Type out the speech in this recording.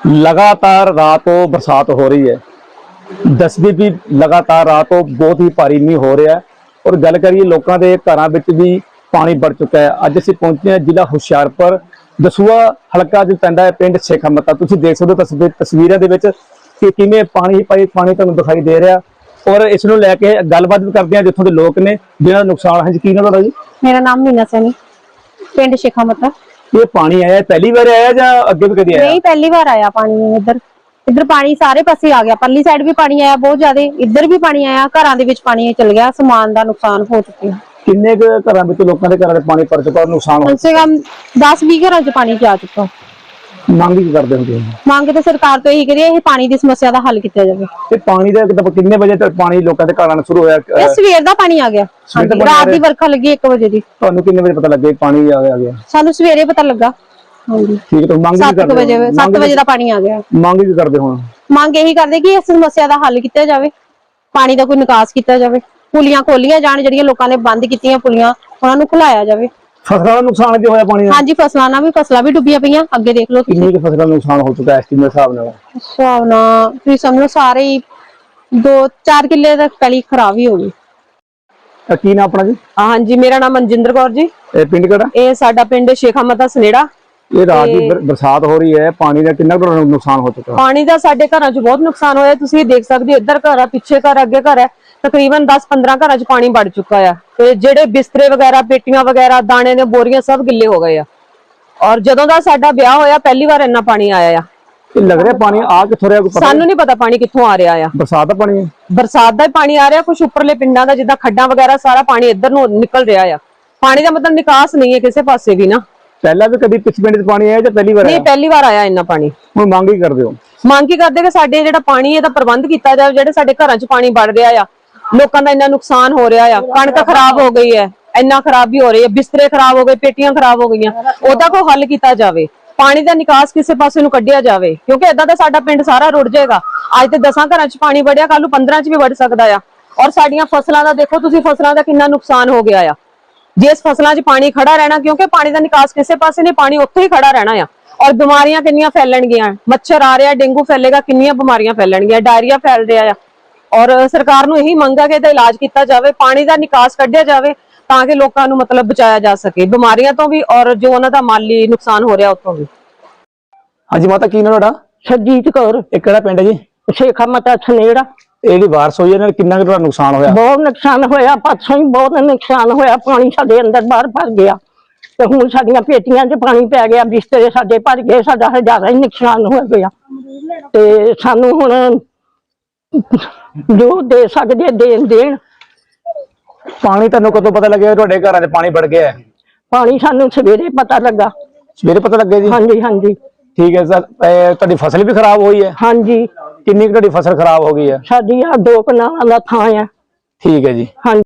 ਲਗਾਤਾਰ ਰਾਤੋਂ ਬਰਸਾਤ ਹੋ ਰਹੀ ਹੈ। ਦਸਵੀਂ ਵੀ ਲਗਾਤਾਰ ਰਾਤੋਂ ਬਹੁਤ ਹੀ ਭਾਰੀ ਮੀਂਹ ਹੋ ਰਿਹਾ ਔਰ ਗੱਲ ਕਰੀਏ ਲੋਕਾਂ ਦੇ ਘਰਾਂ ਵਿੱਚ ਵੀ ਪਾਣੀ ਵੜ ਚੁੱਕਾ ਹੈ। ਅੱਜ ਅਸੀਂ ਪਹੁੰਚੇ ਹਾਂ ਜ਼ਿਲ੍ਹਾ ਹੁਸ਼ਿਆਰਪੁਰ ਦਸੂਆ ਹਲਕਾ ਜੋ ਪੈਂਦਾ ਹੈ ਪਿੰਡ ਸ਼ੇਖਮਤਾ। ਤੁਸੀਂ ਦੇਖ ਸਕਦੇ ਹੋ ਤਸਵੀਰਾਂ ਦੇ ਵਿੱਚ ਕਿ ਕਿਵੇਂ ਪਾਣੀ ਪਾਈ ਪਾਣੀ ਤੁਹਾਨੂੰ ਦਿਖਾਈ ਦੇ ਰਿਹਾ ਔਰ ਇਸ ਨੂੰ ਲੈ ਕੇ ਗੱਲਬਾਤ ਵੀ ਕਰਦੇ ਹਾਂ ਜਿੱਥੋਂ ਦੇ ਲੋਕ ਨੇ ਜਿਹਨਾਂ ਦਾ ਨੁਕਸਾਨ ਹੈ। ਯਕੀਨ ਹੈ ਤੁਹਾਡਾ ਜੀ? ਮੇਰਾ ਨਾਮ ਮੀਨਾ ਸੈਣੀ, ਪਿੰਡ ਸ਼ੇਖਮਤਾ। ਇਹ ਪਾਣੀ ਆਇਆ ਪਹਿਲੀ ਵਾਰ ਆਇਆ ਜਾਂ ਅੱਗੇ ਵੀ ਕਦੀ ਆਇਆ? ਨਹੀਂ ਪਹਿਲੀ ਵਾਰ ਆਇਆ ਪਾਣੀ ਇੱਧਰ। ਇੱਧਰ ਪਾਣੀ ਸਾਰੇ ਪਾਸੇ ਆ ਗਿਆ। ਪਰਲੀ ਸਾਈਡ ਵੀ ਪਾਣੀ ਆਇਆ ਬਹੁਤ ਜ਼ਿਆਦਾ। ਇੱਧਰ ਵੀ ਪਾਣੀ ਆਇਆ ਘਰਾਂ ਦੇ ਵਿੱਚ ਪਾਣੀ ਚੱਲ ਗਿਆ। ਸਮਾਨ ਦਾ ਨੁਕਸਾਨ ਹੋ ਚੁੱਕਿਆ। ਕਿੰਨੇ ਘਰਾਂ ਵਿੱਚ ਲੋਕਾਂ ਦੇ ਘਰਾਂ ਦੇ ਪਾਣੀ ਪਰ ਚੁੱਕਾ ਨੁਕਸਾਨ ਹੋ ਕਮ ਸੇ ਕਮ 10 20 ਘਰਾਂ 'ਚ ਪਾਣੀ ਜਾ ਚੁੱਕਾ। ਮੰਗ ਕੀ ਕਰਦੇ ਹੁੰਦੇ ਹੋ? ਮੰਗ ਤੇ ਸਰਕਾਰ ਤੋਂ ਇਹੀ ਕਰੀਏ ਇਹ ਪਾਣੀ ਦੀ ਸਮੱਸਿਆ ਦਾ ਹੱਲ ਕੀਤਾ ਜਾਵੇ। ਤੇ ਪਾਣੀ ਦਾ ਕਿਤੇ ਕਿੰਨੇ ਵਜੇ ਤੱਕ ਪਾਣੀ ਲੋਕਾਂ ਦੇ ਘਰਾਂ ਨੂੰ ਸ਼ੁਰੂ ਹੋਇਆ? ਅਹ, ਇਹ ਸਵੇਰ ਦਾ ਪਾਣੀ ਆ ਗਿਆ। ਸਵੇਰ ਦਾ ਹਾਂਜੀ, ਪਾਣੀ ਆ ਰਾਤ ਦੀ ਰਿਹਾ? ਵਰਖਾ ਲੱਗੀ 1 ਵਜੇ ਦੀ। ਤੁਹਾਨੂੰ ਕਿੰਨੇ ਵਜੇ ਪਤਾ ਲੱਗੇ ਪਾਣੀ ਆ ਗਿਆ ਆ ਗਿਆ? ਸਾਨੂੰ ਸਵੇਰੇ ਪਤਾ ਲੱਗਾ। ਹਾਂਜੀ। ਠੀਕ ਹੈ ਤਾਂ ਮੰਗ ਕੀ 7 ਕਰਦੇ ਵਜੇ ਹੋ? 7 ਮੰਗ ਵਜੇ ਦਾ ਪਾਣੀ ਆ ਗਿਆ। ਮੰਗ ਕੀ ਕਰਦੇ ਹੁਣ ਮੰਗ ਇਹੀ ਕਰਦੇ ਕਿ ਇਸ ਸਮੱਸਿਆ ਦਾ ਹੱਲ ਕੀਤਾ ਜਾਵੇ। ਪਾਣੀ ਦਾ ਕੋਈ ਨਿਕਾਸ ਕੀਤਾ ਜਾਵੇ। ਪੁਲੀਆਂ ਖੋਲੀਆਂ ਜਾਣ ਜਿਹੜੀਆਂ ਲੋਕਾਂ ਨੇ ਬੰਦ ਕੀਤੀਆਂ ਪੁਲੀਆਂ ਉਹਨਾਂ ਨੂੰ ਖੁਲਾਇਆ ਜਾਵੇ। ਫਸਲਾਂ ਦਾ ਨੁਕਸਾਨ ਜੋ ਹੋਇਆ ਪਾਣੀ ਨਾਲ ਹਾਂਜੀ ਫਸਲਾਂ ਨਾਲ ਵੀ ਫਸਲਾਂ ਵੀ ਡੁੱਬੀਆਂ ਪਈਆਂ। ਅੱਗੇ ਦੇਖ ਲਓ ਤੁਸੀਂ। ਕਿੰਨੀ ਕੁ ਫਸਲਾਂ ਦਾ ਨੁਕਸਾਨ ਹੋ ਚੁੱਕਾ ਐਸਟੀਮੇਟ ਹਿਸਾਬ ਨਾਲ? ਹਿਸਾਬ ਨਾਲ ਤੁਸੀਂ ਸਮਝ ਲਓ ਸਾਰੇ ਹੀ 2-4 ਕਿੱਲੇ ਤੱਕ ਪਹਿਲੀ ਖਰਾਬ ਹੀ ਹੋ ਗਈ। ਅਹ, ਕੀ ਨਾਮ ਆਪਣਾ ਜੀ? ਹਾਂਜੀ ਮੇਰਾ ਨਾਮ ਮਨਜਿੰਦਰ ਕੌਰ ਜੀ। ਇਹ ਪਿੰਡ ਕਿਹੜਾ? ਇਹ ਸਾਡਾ ਪਿੰਡ ਸ਼ੇਖਾਮਤਾ ਸਨੇੜਾ। ਇਹ ਰਾਤ ਦੀ ਬਰ- ਬਰਸਾਤ ਹੋ ਰਹੀ ਹੈ ਪਾਣੀ ਦਾ ਕਿੰਨਾ ਕੁ ਨੁਕਸਾਨ ਹੋ ਚੁੱਕਾ? ਪਾਣੀ ਦਾ ਸਾਡੇ ਘਰਾਂ 'ਚ ਬਹੁਤ ਨੁਕਸਾਨ ਹੋਇਆ। ਤੁਸੀਂ ਦੇਖ ਸਕਦੇ ਹੋ ਇੱਧਰ ਘਰ ਆ ਪਿੱਛੇ ਘਰ ਅੱਗੇ ਘਰ ਹੈ। ਤਕਰੀਬਨ 10-15 ਘਰਾਂ 'ਚ ਪਾਣੀ ਵੜ ਚੁੱਕਾ ਆ। ਤੇ ਜਿਹੜੇ ਬਿਸਤਰੇ ਵਗੈਰਾ ਪੇਟੀਆਂ ਵਗੈਰਾ ਦਾਣੇ ਨੇ ਬੋਰੀਆਂ ਸਭ ਗਿੱਲੇ ਹੋ ਗਏ ਆ। ਔਰ ਜਦੋਂ ਦਾ ਸਾਡਾ ਵਿਆਹ ਹੋਇਆ ਪਹਿਲੀ ਵਾਰ ਇੰਨਾ ਪਾਣੀ ਆਇਆ ਆ। ਇਹ ਲੱਗ ਰਿਹਾ ਪਾਣੀ ਆ ਕਿੱਥੋਂ ਰਿਹਾ ਕੋਈ ਪਤਾ? ਸਾਨੂੰ ਨਹੀਂ ਪਤਾ ਪਾਣੀ ਕਿੱਥੋਂ ਆ ਰਿਹਾ ਆ। ਬਰਸਾਤ ਦਾ ਪਾਣੀ ਹੈ? ਬਰਸਾਤ ਦਾ ਹੀ ਪਾਣੀ ਆ ਰਿਹਾ ਕੁਝ ਉੱਪਰਲੇ ਪਿੰਡਾਂ ਦਾ ਜਿੱਦਾਂ ਖੱਡਾਂ ਵਗੈਰਾ ਸਾਰਾ ਪਾਣੀ ਇੱਧਰ ਨੂੰ ਨਿਕਲ ਰਿਹਾ ਆ। ਪਾਣੀ ਦਾ ਮਤਲਬ ਨਿਕਾਸ ਨਹੀਂ ਹੈ ਕਿਸੇ ਪਾਸੇ ਵੀ ਨਾ। ਪਹਿਲਾਂ ਵੀ ਕਦੀ ਪਿਛ ਪਿੰਡ 'ਚ ਪਾਣੀ ਆਇਆ ਜਾਂ ਪਹਿਲੀ ਵਾਰ ਨਹੀਂ ਆਇਆ? ਪਹਿਲੀ ਵਾਰ ਆਇਆ ਇੰਨਾ ਪਾਣੀ। ਹੁਣ ਮੰਗ ਹੀ ਕਰਦੇ ਹੋ। ਮੰਗ ਕੀ ਕਰਦੇ ਕਿ ਸਾਡੇ ਜਿਹੜਾ ਪਾਣੀ ਇਹਦਾ ਪ੍ਰਬੰਧ ਕੀਤਾ ਜਾਵੇ ਜਿਹੜੇ ਸਾਡੇ ਘਰਾਂ 'ਚ ਪਾਣੀ ਵੜ ਰਿਹਾ ਆ। ਲੋਕਾਂ ਦਾ ਇੰਨਾ ਨੁਕਸਾਨ ਹੋ ਰਿਹਾ ਆ। ਕਣਕ ਖਰਾਬ ਹੋ ਗਈ ਹੈ। ਇੰਨਾ ਖਰਾਬੀ ਹੋ ਰਹੀ ਹੈ। ਬਿਸਤਰੇ ਖਰਾਬ ਹੋ ਗਏ ਪੇਟੀਆਂ ਖਰਾਬ ਹੋ ਗਈਆਂ। ਉਹਦਾ ਕੋਈ ਹੱਲ ਕੀਤਾ ਜਾਵੇ। ਪਾਣੀ ਦਾ ਨਿਕਾਸ ਕਿਸੇ ਪਾਸੇ ਨੂੰ ਕੱਢਿਆ ਜਾਵੇ। ਕਿਉਂਕਿ ਇਦਾਂ ਤਾਂ ਸਾਡਾ ਪਿੰਡ ਸਾਰਾ ਰੁੜ ਜਾਏਗਾ। ਅੱਜ ਤੇ 10 ਘਰਾਂ 'ਚ ਪਾਣੀ ਵੜਿਆ ਕੱਲ ਨੂੰ 15 'ਚ ਵੀ ਵੜ ਸਕਦਾ ਆ। ਔਰ ਸਾਡੀਆਂ ਫਸਲਾਂ ਦਾ ਦੇਖੋ ਤੁਸੀਂ ਫਸਲਾਂ ਦਾ ਕਿੰਨਾ ਨੁਕਸਾਨ ਹੋ ਗਿਆ ਆ। ਜਿਸ ਫਸਲਾਂ 'ਚ ਪਾਣੀ ਖੜਾ ਰਹਿਣਾ ਕਿਉਂਕਿ ਪਾਣੀ ਦਾ ਨਿਕਾਸ ਕਿਸੇ ਪਾਸੇ ਨਹੀਂ ਪਾਣੀ ਉੱਥੇ ਹੀ ਖੜਾ ਰਹਿਣਾ ਆ। ਔਰ ਬਿਮਾਰੀਆਂ ਕਿੰਨੀਆਂ ਫੈਲਣਗੀਆਂ? ਮੱਛਰ ਆ ਰਿਹਾ ਡੇਂਗੂ ਫੈਲੇਗਾ ਕਿੰਨੀਆਂ ਬਿਮਾਰੀਆਂ ਫੈਲਣਗੀਆਂ ਡਾਇਰੀਆ ਫੈਲ ਰਿਹਾ ਆ। ਔਰ ਸਰਕਾਰ ਨੂੰ ਇਹੀ ਮੰਗ ਆ ਕਿ ਇਹਦਾ ਇਲਾਜ ਕੀਤਾ ਜਾਵੇ ਪਾਣੀ ਦਾ ਨਿਕਾਸ ਕੱਢਿਆ ਜਾਵੇ ਤਾਂ ਕਿ ਲੋਕਾਂ ਨੂੰ ਮਤਲਬ ਬਚਾਇਆ ਜਾ ਸਕੇ। ਬਿਮਾਰੀਆਂ ਤੋਂ ਵੀ ਔਰ ਜੋ ਉਹਨਾਂ ਦਾ ਮਾਲੀ ਨੁਕਸਾਨ ਹੋ ਰਿਹਾ ਉਤੋਂ ਵੀ। ਹਾਂਜੀ ਮਾਤਾ ਕੀ ਨਾਮ ਤੁਹਾਡਾ? ਸਰਜੀਤ ਕੌਰ। ਇਹ ਕਿਹੜਾ ਪਿੰਡ ਹੈ ਜੀ? ਸ਼ੇਖਾ ਮਤਾ ਸਨੇੜਾ। ਇਹ ਜਿਹੜੀ ਬਾਰਿਸ਼ ਹੋਈ ਹੈ ਨਾਲ ਕਿੰਨਾ ਕੁ ਤੁਹਾਡਾ ਨੁਕਸਾਨ ਹੋਇਆ? ਬਹੁਤ ਨੁਕਸਾਨ ਹੋਇਆ ਪਾਸੋਂ ਹੀ ਬਹੁਤ ਨੁਕਸਾਨ ਹੋਇਆ ਪਾਣੀ ਸਾਡੇ ਅੰਦਰ ਬਾਹਰ ਭਰ ਗਿਆ। ਤੇ ਹੁਣ ਸਾਡੀਆਂ ਪੇਟੀਆਂ 'ਚ ਪਾਣੀ ਪੈ ਗਿਆ ਬਿਸਤਰੇ ਸਾਡੇ ਭਰ ਗਏ ਸਾਡਾ ਹਜ਼ਾਰਾਂ ਹੀ ਨੁਕਸਾਨ ਹੋ ਗਿਆ। ਤੇ ਸਾਨੂੰ ਹੁਣ ਜੋ ਦੇ ਸਕਦੇ ਦੇਣ ਦੇਣ। ਪਾਣੀ ਤੁਹਾਨੂੰ ਕਦੋਂ ਪਤਾ ਲੱਗਿਆ ਤੁਹਾਡੇ ਘਰਾਂ 'ਚ ਪਾਣੀ ਵੜ ਗਿਆ ਹੈ? ਪਾਣੀ ਸਾਨੂੰ ਸਵੇਰੇ ਪਤਾ ਲੱਗਾ। ਸਵੇਰੇ ਪਤਾ ਲੱਗਿਆ ਜੀ? ਹਾਂਜੀ ਹਾਂਜੀ। ਠੀਕ ਹੈ ਸਰ। ਇਹ ਤੁਹਾਡੀ ਫਸਲ ਵੀ ਖਰਾਬ ਹੋਈ ਹੈ? ਹਾਂਜੀ। ਕਿੰਨੀ ਕੁ ਤੁਹਾਡੀ ਫਸਲ ਖਰਾਬ ਹੋ ਗਈ ਹੈ ਸਾਡੀ ਆ ਦੋ ਕਨਾਲਾਂ ਦਾ ਥਾਂ ਆ। ਠੀਕ ਹੈ ਜੀ। ਹਾਂਜੀ।